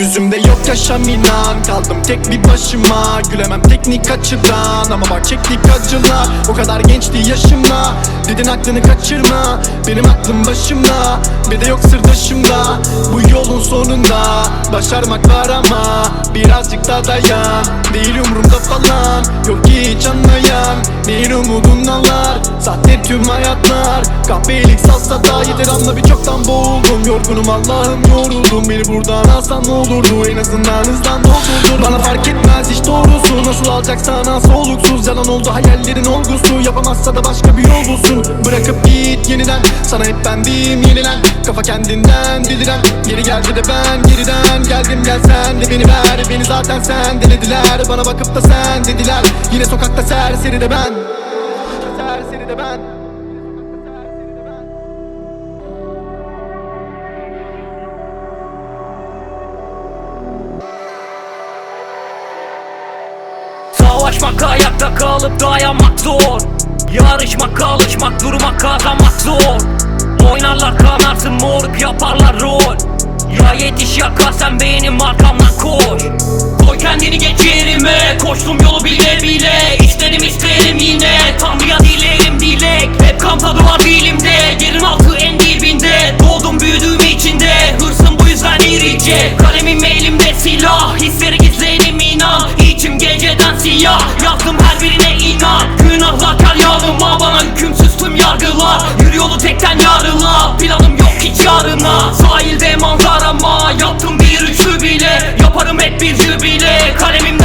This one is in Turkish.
Yüzümde yok yaşam inan. Kaldım tek bir başıma. Gülemem teknik açıdan. Ama bak çektik acılar O kadar gençti yaşımda Dedin aklını kaçırma. Benim aklım başımda. Bir de yok sırdaşımda sonunda Başarmak var ama Birazcık da dayan. Değil umurumda falan Yok hiç anlayan. Bir umudun anlar Sahte tüm hayatlar. Kahvelik salsa da yeter. Anla birçoktan boğuldum. Yorgunum Allah'ım yoruldum. Beni buradan alsan ne olurdu. En azından hızdan doldurdur Bana fark etmez hiç doğrusu. Nasıl alacaksan al soluksuz. Yalan oldu hayallerin olgusu. Yapamazsa da başka bir yol bulsun. Bırakıp yeniden. Sana hep bendim yenilen. Kafa kendinden deliren Geri geldi de ben geriden Geldim gel sen de beni ver. Beni zaten sen denediler. Bana bakıp da sen dediler. Yine sokakta serseri de ben. Serseri de ben. Savaşmak ayakta kalıp dayanmak zor Yarışmak kalışmak durmak kazanmak zor. Oynarlar kanarsın moruk yaparlar rol. Ya yetiş ya kal sen benim arkamdan koş. Koy kendini geç yerime Koştum yolu bile bile. İsterim isterim yine Tanrı'ya dilerim dilek. Hep kan tadı var dilimde Yerin altı en dibinde. Doğdum büyüdüğüm içinde Hırsım bu yüzden irice. Kalemim elimde silah Hisleri gizlerim inan. İçim geceden siyah Yazdım her birine inan Günahla isyanıma Bana hükümsüz tüm yargılar Yürü yolu tekten yarına Planım yok hiç yarına. Sahilde manzarama. Yaptım bir üçü bile. Yaparım hep bir jübile. Kalemim